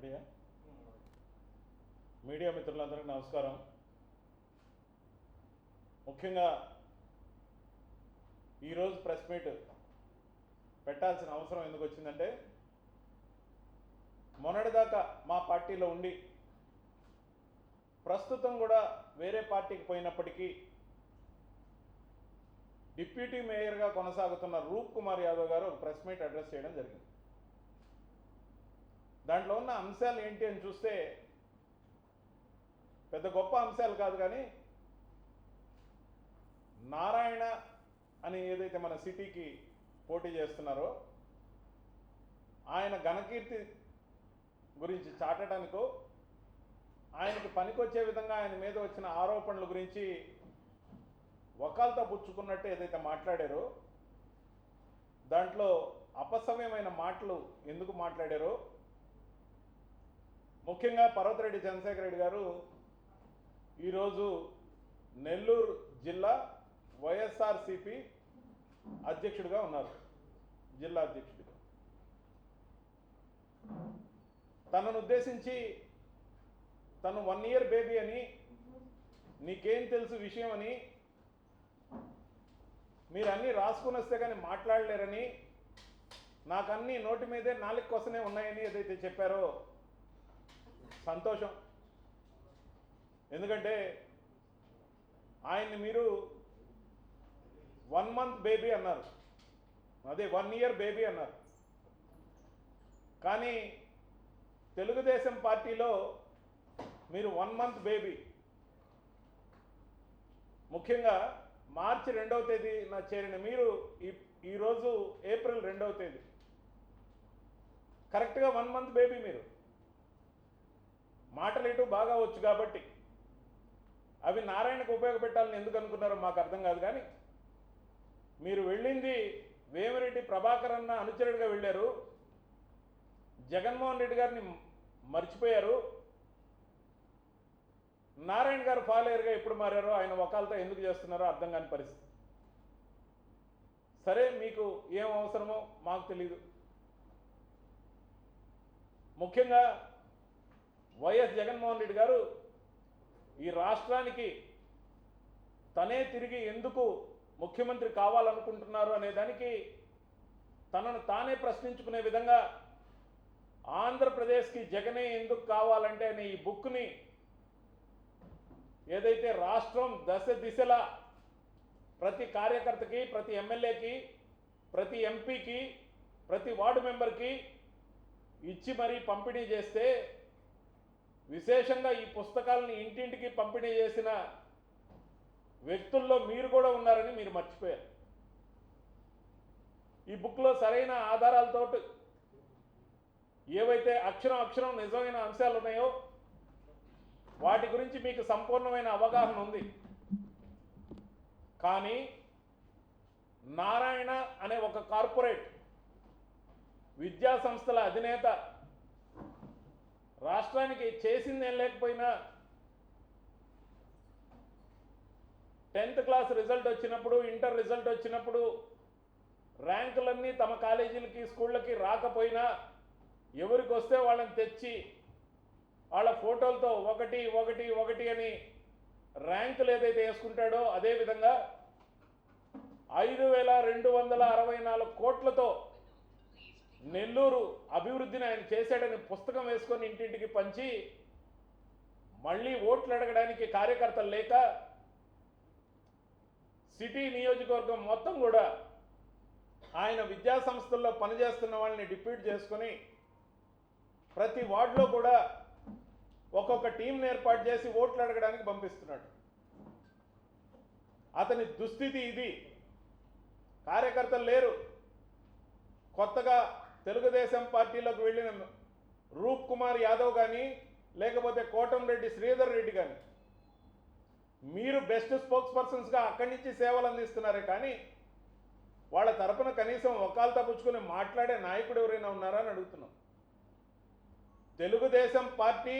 రెడీయా మీడియా మిత్రులందరికీ నమస్కారం. ముఖ్యంగా ఈరోజు ప్రెస్ మీట్ పెట్టాల్సిన అవసరం ఎందుకు వచ్చిందంటే మొన్నటిదాకా మా పార్టీలో ఉండి ప్రస్తుతం కూడా వేరే పార్టీకి పోయినప్పటికీ డిప్యూటీ మేయర్గా కొనసాగుతున్న రూప్ కుమార్ యాదవ్ గారు ఒక ప్రెస్ మీట్ అడ్రస్ చేయడం జరిగింది. దాంట్లో ఉన్న అంశాలు ఏంటి అని చూస్తే పెద్ద గొప్ప అంశాలు కాదు కానీ నారాయణ అని ఏదైతే మన సిటీకి పోటీ చేస్తున్నారో ఆయన ఘనకీర్తి గురించి చాటడానికో ఆయనకి పనికొచ్చే విధంగా ఆయన మీద వచ్చిన ఆరోపణల గురించి వకాల్తా పుచ్చుకున్నట్టు ఏదైతే మాట్లాడారో దాంట్లో అపసవ్యమైన మాటలు ఎందుకు మాట్లాడారో ముఖ్యంగా పర్వతరెడ్డి చంద్రశేఖర రెడ్డి గారు ఈరోజు నెల్లూరు జిల్లా వైఎస్ఆర్సిపి అధ్యక్షుడిగా ఉన్నారు జిల్లా అధ్యక్షుడిగా. తనను ఉద్దేశించి తను వన్ ఇయర్ బేబీ అని నీకేం తెలుసు విషయం అని మీరు అన్నీ రాసుకుని వస్తే కానీ మాట్లాడలేరని నాకు అన్నీ నోటి మీదే నాలుగు కోసమే ఉన్నాయని ఏదైతే చెప్పారో సంతోషం. ఎందుకంటే ఆయన్ని మీరు వన్ మంత్ బేబీ అన్నారు. అదే వన్ ఇయర్ బేబీ అన్నారు. కానీ తెలుగుదేశం పార్టీలో మీరు వన్ మంత్ బేబీ. ముఖ్యంగా మార్చి రెండవ తేదీన చేరిన మీరు ఈ ఈరోజు ఏప్రిల్ రెండవ తేదీ. కరెక్ట్గా వన్ మంత్ బేబీ మీరు. మాటలు ఇటు బాగా వచ్చు కాబట్టి అవి నారాయణకు ఉపయోగపెట్టాలని ఎందుకు అనుకున్నారో మాకు అర్థం కాదు కానీ మీరు వెళ్ళింది వేమిరెడ్డి ప్రభాకర్ అన్న అనుచరుడిగా వెళ్ళారు. జగన్మోహన్ రెడ్డి గారిని మర్చిపోయారు. నారాయణ గారు ఫాలోయర్గా ఎప్పుడు మారారో ఆయన ఒకళ్ళతో ఎందుకు చేస్తున్నారో అర్థం కాని పరిస్థితి. సరే మీకు ఏం అవసరమో మాకు తెలియదు ముఖ్యంగా వైఎస్ జగన్మోహన్ రెడ్డి గారు ఈ రాష్ట్రానికి తనే తిరిగి ఎందుకు ముఖ్యమంత్రి కావాలనుకుంటున్నారు అనే దానికి తనను తానే ప్రశ్నించుకునే విధంగా ఆంధ్రప్రదేశ్కి జగనే ఎందుకు కావాలంటే అనే ఈ బుక్ని ఏదైతే రాష్ట్రం దశ దిశల ప్రతి కార్యకర్తకి ప్రతి ఎమ్మెల్యేకి ప్రతి ఎంపీకి ప్రతి వార్డు మెంబర్కి ఇచ్చి మరీ పంపిణీ చేస్తే విశేషంగా ఈ పుస్తకాలను ఇంటింటికి పంపిణీ చేసిన వ్యక్తుల్లో మీరు కూడా ఉన్నారని మీరు మర్చిపోయారు. ఈ బుక్లో సరైన ఆధారాలతో ఏవైతే అక్షరం అక్షరం నిజమైన అంశాలు ఉన్నాయో వాటి గురించి మీకు సంపూర్ణమైన అవగాహన ఉంది. కానీ నారాయణ అనే ఒక కార్పొరేట్ విద్యా సంస్థల అధినేత రాష్ట్రానికి చేసిందేం లేకపోయినా టెన్త్ క్లాస్ రిజల్ట్ వచ్చినప్పుడు ఇంటర్ రిజల్ట్ వచ్చినప్పుడు ర్యాంకులన్నీ తమ కాలేజీలకి స్కూళ్ళకి రాకపోయినా ఎవరికి వస్తే వాళ్ళని తెచ్చి వాళ్ళ ఫోటోలతో ఒకటి ఒకటి ఒకటి అని ర్యాంకులు ఏదైతే వేసుకుంటాడో అదేవిధంగా ఐదు వేల రెండు వందల అరవై నాలుగు కోట్లతో నెల్లూరు అభివృద్ధిని ఆయన చేశాడని పుస్తకం వేసుకొని ఇంటింటికి పంచి మళ్ళీ ఓట్లు అడగడానికి కార్యకర్తలు లేక సిటీ నియోజకవర్గం మొత్తం కూడా ఆయన విద్యా సంస్థల్లో పనిచేస్తున్న వాళ్ళని డిప్యూట్ చేసుకొని ప్రతి వార్డులో కూడా ఒక్కొక్క టీంని ఏర్పాటు చేసి ఓట్లు అడగడానికి పంపిస్తున్నాడు. అతని దుస్థితి ఇది. కార్యకర్తలు లేరు. కొత్తగా తెలుగుదేశం పార్టీలోకి వెళ్ళిన రూప్ కుమార్ యాదవ్ కానీ లేకపోతే కోటంరెడ్డి శ్రీధర్ రెడ్డి కానీ మీరు బెస్ట్ స్పోక్స్ పర్సన్స్గా అక్కడి నుంచి సేవలు అందిస్తున్నారే కానీ వాళ్ళ తరపున కనీసం ఒకాలు పుచ్చుకుని మాట్లాడే నాయకుడు ఎవరైనా ఉన్నారా అని అడుగుతున్నాం. తెలుగుదేశం పార్టీ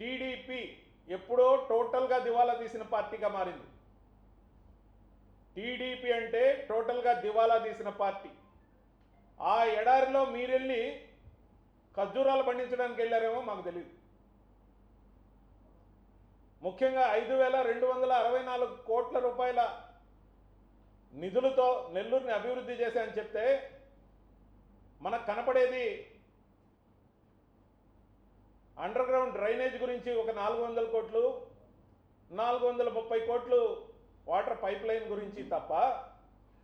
టీడీపీ ఎప్పుడో టోటల్గా దివాలా తీసిన పార్టీగా మారింది. టీడీపీ అంటే టోటల్గా దివాలా తీసిన పార్టీ. ఆ ఎడారిలో మీరెళ్ళి ఖర్జూరాలు పండించడానికి వెళ్ళారేమో మాకు తెలియదు ముఖ్యంగా ఐదు వేల రెండు వందల అరవై నాలుగు కోట్ల రూపాయల నిధులతో నెల్లూరుని అభివృద్ధి చేశాయని చెప్తే మనకు కనపడేది అండర్ గ్రౌండ్ డ్రైనేజ్ గురించి ఒక నాలుగు వందల కోట్లు నాలుగు వందల ముప్పై కోట్లు వాటర్ పైప్ లైన్ గురించి తప్ప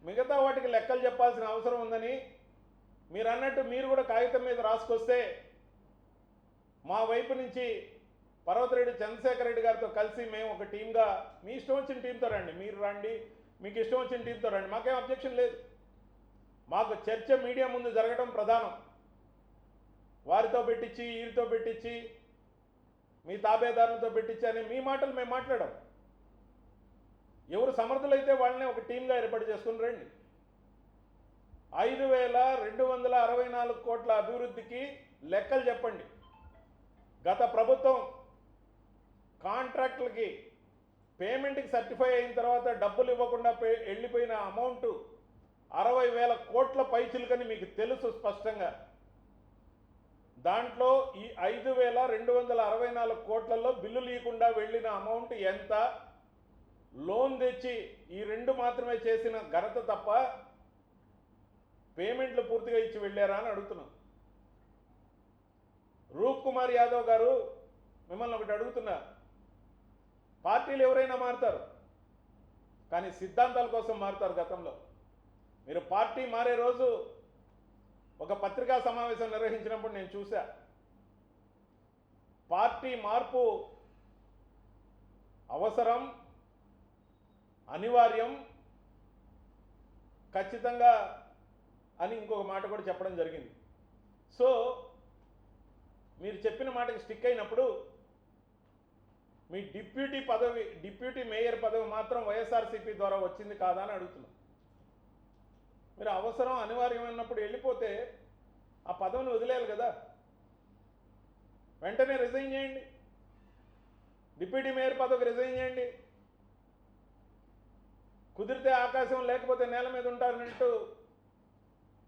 మిగతా వాటికి లెక్కలు చెప్పాల్సిన అవసరం ఉందని మీరు అన్నట్టు మీరు కూడా కాగితం మీద రాసుకొస్తే మా వైపు నుంచి పర్వతరెడ్డి చంద్రశేఖర్ రెడ్డి గారితో కలిసి మేము ఒక టీంగా మీ ఇష్టం వచ్చిన టీంతో రండి మీరు రండి మీకు ఇష్టం వచ్చిన టీంతో రండి మాకేం అబ్జెక్షన్ లేదు. మాకు చర్చ మీడియా ముందు జరగడం ప్రధానం. వారితో పెట్టించి వీరితో పెట్టించి మీ తాబేదారులతో పెట్టించి అని మీ మాటలు మేము మాట్లాడాం ఎవరు సమర్థులైతే వాళ్ళని ఒక టీంగా ఏర్పాటు చేసుకుని రండి. ఐదు వేల రెండు వందల అరవై నాలుగు కోట్ల అభివృద్ధికి లెక్కలు చెప్పండి. గత ప్రభుత్వం కాంట్రాక్టులకి పేమెంట్కి సర్టిఫై అయిన తర్వాత డబ్బులు ఇవ్వకుండా పే వెళ్ళిపోయిన అమౌంట్ అరవై వేల కోట్ల పైచిలుకని మీకు తెలుసు స్పష్టంగా. దాంట్లో ఈ ఐదు వేల రెండు వందల అరవై నాలుగు కోట్లలో బిల్లు ఇవ్వకుండా వెళ్ళిన అమౌంట్ ఎంత? లోన్ తెచ్చి ఈ రెండు మాత్రమే చేసిన ఘనత తప్ప పేమెంట్లు పూర్తిగా ఇచ్చి వెళ్ళారా అని అడుగుతున్నాం. రూప్ కుమార్ యాదవ్ గారు మిమ్మల్ని ఒకటి అడుగుతున్నా. పార్టీలు ఎవరైనా మారుతారు కానీ సిద్ధాంతాల కోసం మారుతారు గతంలో. మీరు పార్టీ మారే రోజు ఒక పత్రికా సమావేశం నిర్వహించినప్పుడు నేను చూశా. పార్టీ మార్పు అవసరం అనివార్యం ఖచ్చితంగా అని ఇంకొక మాట కూడా చెప్పడం జరిగింది. సో మీరు చెప్పిన మాటకి స్టిక్ అయినప్పుడు మీ డిప్యూటీ పదవి డిప్యూటీ మేయర్ పదవి మాత్రం వైఎస్ఆర్సీపీ ద్వారా వచ్చింది కాదా అని అడుగుతున్నాం. మీరు అవసరం అనివార్యమైనప్పుడు వెళ్ళిపోతే ఆ పదవిని వదిలేయాలి కదా. వెంటనే రిజైన్ చేయండి. డిప్యూటీ మేయర్ పదవికి రిజైన్ చేయండి. కుదిరితే ఆకాశం లేకపోతే నేల మీద ఉంటారన్నట్టు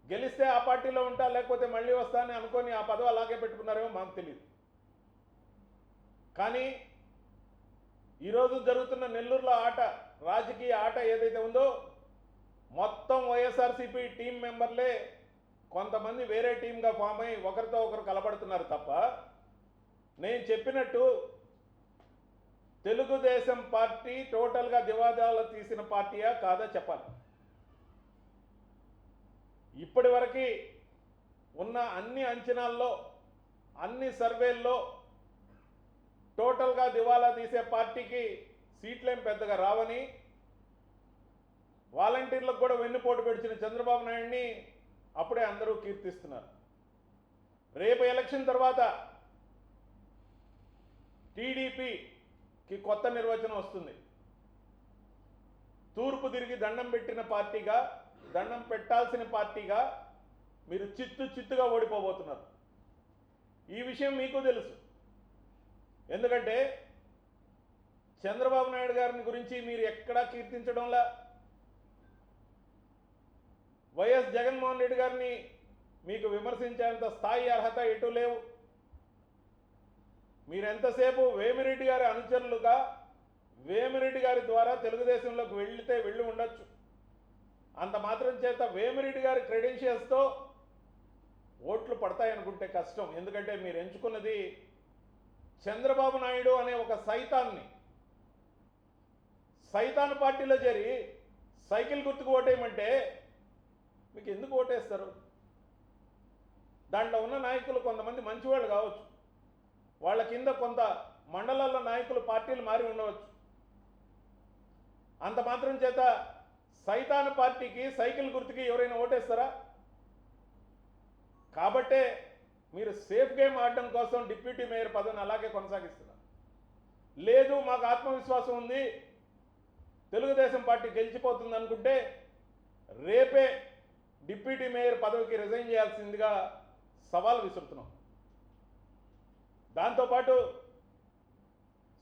గెలిస్తే ఆ పార్టీలో ఉంటా లేకపోతే మళ్ళీ వస్తానని అనుకొని ఆ పదవి అలాగే పెట్టుకున్నారేమో మాకు తెలియదు కానీ ఈరోజు జరుగుతున్న నెల్లూరులో ఆట రాజకీయ ఆట ఏదైతే ఉందో మొత్తం వైఎస్ఆర్సీపీ టీం మెంబర్లే కొంతమంది వేరే టీంగా ఫామ్ అయ్యి ఒకరితో ఒకరు కలబడుతున్నారు తప్ప నేను చెప్పినట్టు తెలుగుదేశం పార్టీ టోటల్గా దివాదాలు తీసిన పార్టీయా కాదా చెప్పాలి. ఇప్పటి వరకు ఉన్న అన్ని అంచనాల్లో అన్ని సర్వేల్లో టోటల్గా దివాలా తీసే పార్టీకి సీట్లేం పెద్దగా రావని వాలంటీర్లకు కూడా వెన్నుపోటు పెడిచిన చంద్రబాబు నాయుడిని అప్పుడే అందరూ కీర్తిస్తున్నారు. రేపు ఎలక్షన్ తర్వాత టీడీపీకి కొత్త నిర్వచనం వస్తుంది. తూర్పు తిరిగి దండం పెట్టిన పార్టీగా దండం పెట్టాల్సిన పార్టీగా మీరు చిత్తు చిత్తుగా ఓడిపోబోతున్నారు. ఈ విషయం మీకు తెలుసు. ఎందుకంటే చంద్రబాబు నాయుడు గారిని గురించి మీరు ఎక్కడా కీర్తించడంలా వైఎస్ జగన్మోహన్ రెడ్డి గారిని మీకు విమర్శించేంత స్థాయి అర్హత ఎటు లేవు. మీరెంతసేపు వేమిరెడ్డి గారి అనుచరులుగా వేమిరెడ్డి గారి ద్వారా తెలుగుదేశంలోకి వెళ్తే వెళ్ళి ఉండొచ్చు. అంత మాత్రం చేత వేమిరెడ్డి గారి క్రెడెన్షియల్స్తో ఓట్లు పడతాయనుకుంటే కష్టం. ఎందుకంటే మీరు ఎంచుకున్నది చంద్రబాబు నాయుడు అనే ఒక సైతాన్ని. సైతాన్ పార్టీలో చేరి సైకిల్ గుర్తుకు ఓటేయమంటే మీకు ఎందుకు ఓటేస్తారు? దాంట్లో ఉన్న నాయకులు కొంతమంది మంచివాళ్ళు కావచ్చు. వాళ్ళ కింద కొంత మండలాల్లో నాయకులు పార్టీలు మారి ఉండవచ్చు. అంత మాత్రం చేత సైతాన్ పార్టీకి సైకిల్ గుర్తుకి ఎవరైనా ఓటేస్తారా? కాబట్టే మీరు సేఫ్ గేమ్ ఆడడం కోసం డిప్యూటీ మేయర్ పదవిని అలాగే కొనసాగిస్తున్నారు. లేదు మాకు ఆత్మవిశ్వాసం ఉంది. తెలుగుదేశం పార్టీ గెలిచిపోతుంది అనుకుంటే రేపే డిప్యూటీ మేయర్ పదవికి రిజైన్ చేయాల్సిందిగా సవాల్ విసురుతున్నాం. దాంతోపాటు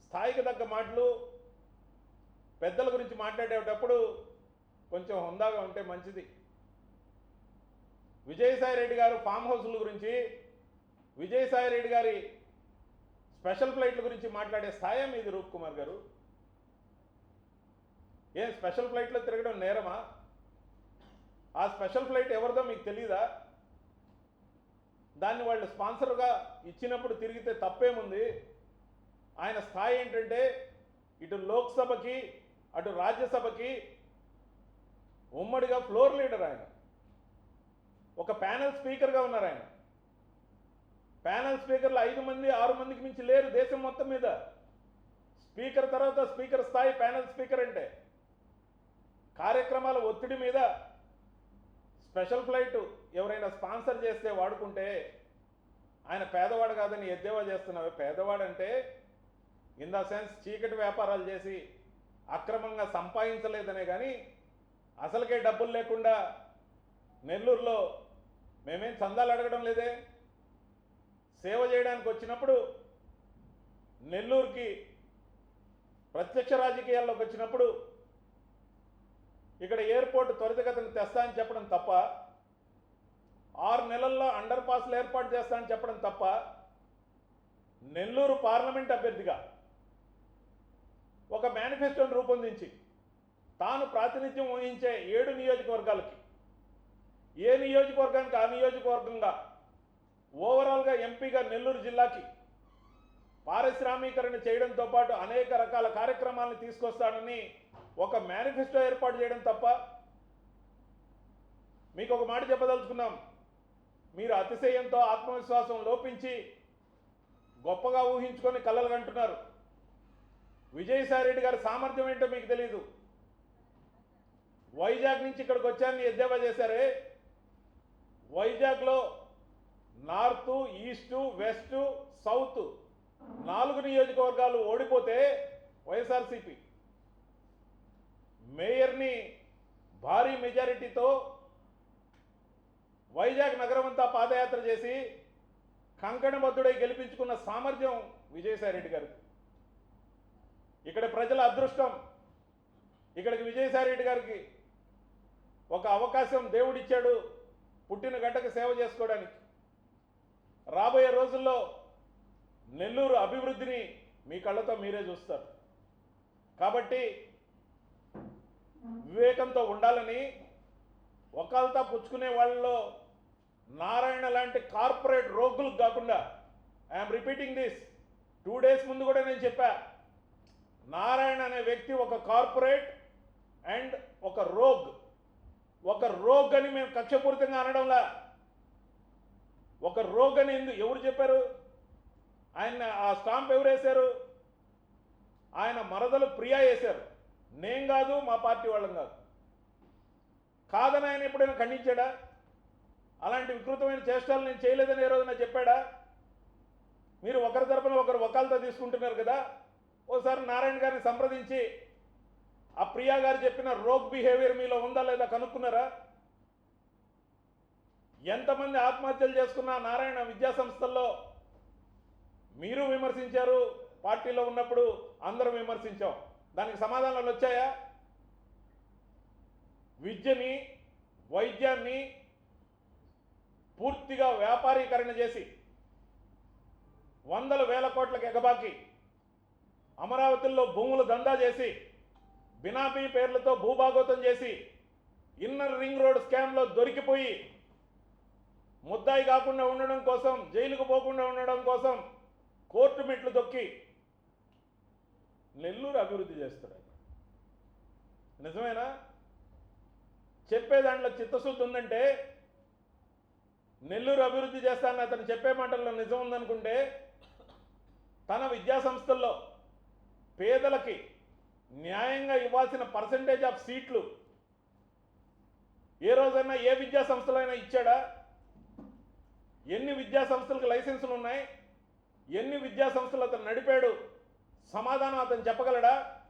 స్థాయికి తగ్గ మాటలు పెద్దల గురించి మాట్లాడేటప్పుడు కొంచెం హుందాగా ఉంటే మంచిది. విజయసాయి రెడ్డి గారు ఫామ్ హౌస్ల గురించి విజయసాయి రెడ్డి గారి స్పెషల్ ఫ్లైట్ల గురించి మాట్లాడే స్థాయి మీది రూప్ కుమార్ గారు. ఏం స్పెషల్ ఫ్లైట్లో తిరగడం నేరమా? ఆ స్పెషల్ ఫ్లైట్ ఎవరిదో మీకు తెలీదా? దాన్ని వాళ్ళు స్పాన్సర్గా ఇచ్చినప్పుడు తిరిగితే తప్పేముంది? ఆయన స్థాయి ఏంటంటే ఇటు లోక్సభకి అటు రాజ్యసభకి ఉమ్మడిగా ఫ్లోర్ లీడర్ ఆయన. ఒక ప్యానల్ స్పీకర్గా ఉన్నారు ఆయన. ప్యానల్ స్పీకర్లు ఐదు మంది ఆరు మందికి మించి లేరు దేశం మొత్తం మీద. స్పీకర్ తర్వాత స్పీకర్ స్థాయి ప్యానల్ స్పీకర్ అంటే. కార్యక్రమాల ఒత్తిడి మీద స్పెషల్ ఫ్లైట్ ఎవరైనా స్పాన్సర్ చేస్తే వాడుకుంటే ఆయన పేదవాడు కాదని ఎద్దేవా చేస్తున్నావు. పేదవాడంటే ఇన్ ద సెన్స్ చీకటి వ్యాపారాలు చేసి అక్రమంగా సంపాదించలేదనే కానీ అసలుకే డబ్బులు లేకుండా నెల్లూరులో మేమేం చందాలు అడగడం లేదే? సేవ చేయడానికి వచ్చినప్పుడు నెల్లూరుకి ప్రత్యక్ష రాజకీయాల్లోకి వచ్చినప్పుడు ఇక్కడ ఎయిర్పోర్ట్ త్వరితగతిని తెస్తా అని చెప్పడం తప్ప ఆరు నెలల్లో అండర్ పాస్లు ఏర్పాటు చేస్తా అని చెప్పడం తప్ప నెల్లూరు పార్లమెంట్ అభ్యర్థిగా ఒక మేనిఫెస్టోను రూపొందించి తాను ప్రాతినిధ్యం వహించే ఏడు నియోజకవర్గాలకి. ఏ నియోజకవర్గానికి? ఆ నియోజకవర్గంగా ఓవరాల్గా ఎంపీగా నెల్లూరు జిల్లాకి పారిశ్రామీకరణ చేయడంతో పాటు అనేక రకాల కార్యక్రమాలను తీసుకొస్తాడని ఒక మేనిఫెస్టో ఏర్పాటు చేయడం తప్ప మీకు ఒక మాట చెప్పదలుచుకున్నాం. మీరు అతిశయంతో ఆత్మవిశ్వాసం లోపించి గొప్పగా ఊహించుకొని కలలు కంటున్నారు. విజయసాయి రెడ్డి గారి సామర్థ్యం ఏంటో మీకు తెలియదు వైజాగ్ నుంచి ఇక్కడికి వచ్చారని ఎద్దేవా చేశారే. వైజాగ్లో నార్త్ ఈస్ట్ వెస్ట్ సౌత్ నాలుగు నియోజకవర్గాలు ఓడిపోతే వైఎస్ఆర్సీపీ మేయర్ని భారీ మెజారిటీతో వైజాగ్ నగరం అంతా పాదయాత్ర చేసి కంకణబద్ధుడై గెలిపించుకున్న సామర్థ్యం విజయసాయి రెడ్డి గారికి. ఇక్కడ ప్రజల అదృష్టం. ఇక్కడికి విజయసాయి రెడ్డి గారికి ఒక అవకాశం దేవుడిచ్చాడు పుట్టిన గంటకు సేవ చేసుకోవడానికి. రాబోయే రోజుల్లో నెల్లూరు అభివృద్ధిని మీ కళ్ళతో మీరే చూస్తారు. కాబట్టి వివేకంతో ఉండాలని ఒకళ్ళతో పుచ్చుకునే వాళ్ళలో నారాయణ లాంటి కార్పొరేట్ రోగులకు కాకుండా I'm repeating this two days ముందు కూడా నేను చెప్పా నారాయణ అనే వ్యక్తి ఒక కార్పొరేట్ అండ్ ఒక రోగ్. ఒక రోగని మేము కక్షపూరితంగా అనడంలా. ఒక రోగని ఎందుకు ఎందు ఎవరు చెప్పారు? ఆయన ఆ స్టాంప్ ఎవరు వేశారు? ఆయన మరదలు ప్రియా వేశారు. నేను కాదు మా పార్టీ వాళ్ళం కాదు. కాదని ఆయన ఎప్పుడైనా ఖండించాడా? అలాంటి వికృతమైన చేష్టాలు నేను చేయలేదని ఏ రోజున చెప్పాడా? మీరు ఒకరి తరపున ఒకరు ఒకళ్ళతో తీసుకుంటున్నారు కదా? ఓసారి నారాయణ గారిని సంప్రదించి ఆ ప్రియా గారు చెప్పిన రోగ్ బిహేవియర్ మీలో ఉందా లేదా కనుక్కున్నారా? ఎంతమంది ఆత్మహత్యలు చేసుకున్న నారాయణ విద్యా సంస్థల్లో మీరు విమర్శించారు పార్టీలో ఉన్నప్పుడు అందరం విమర్శించాం. దానికి సమాధానాలు వచ్చాయా? విద్యని వైద్యాన్ని పూర్తిగా వ్యాపారీకరణ చేసి వందల వేల కోట్లకు ఎగబాకి అమరావతిలో భూములు దందా చేసి బినామీ పేర్లతో భూభాగోతం చేసి ఇన్నర్ రింగ్ రోడ్ స్కామ్లో దొరికిపోయి ముద్దాయి కాకుండా ఉండడం కోసం జైలుకు పోకుండా ఉండడం కోసం కోర్టు మెట్లు దొక్కి నెల్లూరు అభివృద్ధి చేస్తున్నాడు. నిజమేనా? చెప్పే దాంట్లో చిత్తశుద్ధి ఉందంటే నెల్లూరు అభివృద్ధి చేస్తానని అతను చెప్పే మాటల్లో నిజం ఉందనుకుంటే తన విద్యాసంస్థల్లో పేదలకి న్యాయంగా ఇవ్వాల్సిన పర్సంటేజ్ ఆఫ్ సీట్లు ఏ రోజైనా ఏ విద్యాసంస్థలో అయినా ఇచ్చాడా? ఎన్ని విద్యా సంస్థలకు లైసెన్సులు ఉన్నాయి? ఎన్ని విద్యా సంస్థలు అతను నడిపాడు? సమాధానం అతను చెప్పగలడా?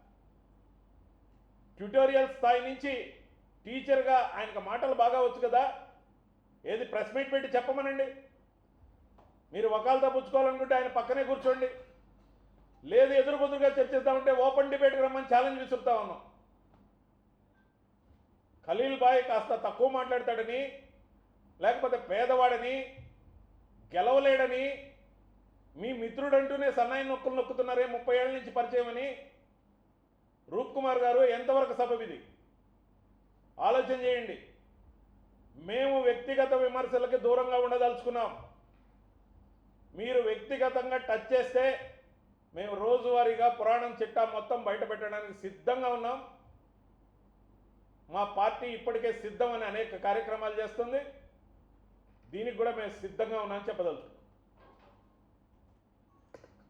ట్యూటోరియల్ స్థాయి నుంచి టీచర్గా ఆయనకు మాటలు బాగా వచ్చు కదా? ఏది ప్రెస్ మీట్ పెట్టి చెప్పమనండి. మీరు వకాలతో పుచ్చుకోవాలనుకుంటే ఆయన పక్కనే కూర్చోండి. లేదు ఎదురు బుదురుగా చర్చిస్తామంటే ఓపెన్ డిబేట్కి రమ్మని ఛాలెంజ్ విసురుతా ఉన్నాం. ఖలీల్ బాయ్ కాస్త తక్కువ మాట్లాడతాడని లేకపోతే పేదవాడని గెలవలేడని మీ మిత్రుడంటూనే సన్నాయి నొక్కులు నొక్కుతున్నారే ముప్పై ఏళ్ళ నుంచి పరిచయం అని రూప్ కుమార్ గారు ఎంతవరకు సబబిది ఆలోచన చేయండి. మేము వ్యక్తిగత విమర్శలకి దూరంగా ఉండదలుచుకున్నాం. మీరు వ్యక్తిగతంగా టచ్ చేస్తే మేము రోజువారీగా పురాణం చిట్టా మొత్తం బయట పెట్టడానికి సిద్ధంగా ఉన్నాం. మా పార్టీ ఇప్పటికే సిద్ధం అని అనేక కార్యక్రమాలు చేస్తుంది. దీనికి కూడా మేము సిద్ధంగా ఉన్నామని చెప్పదలుచుకున్నాం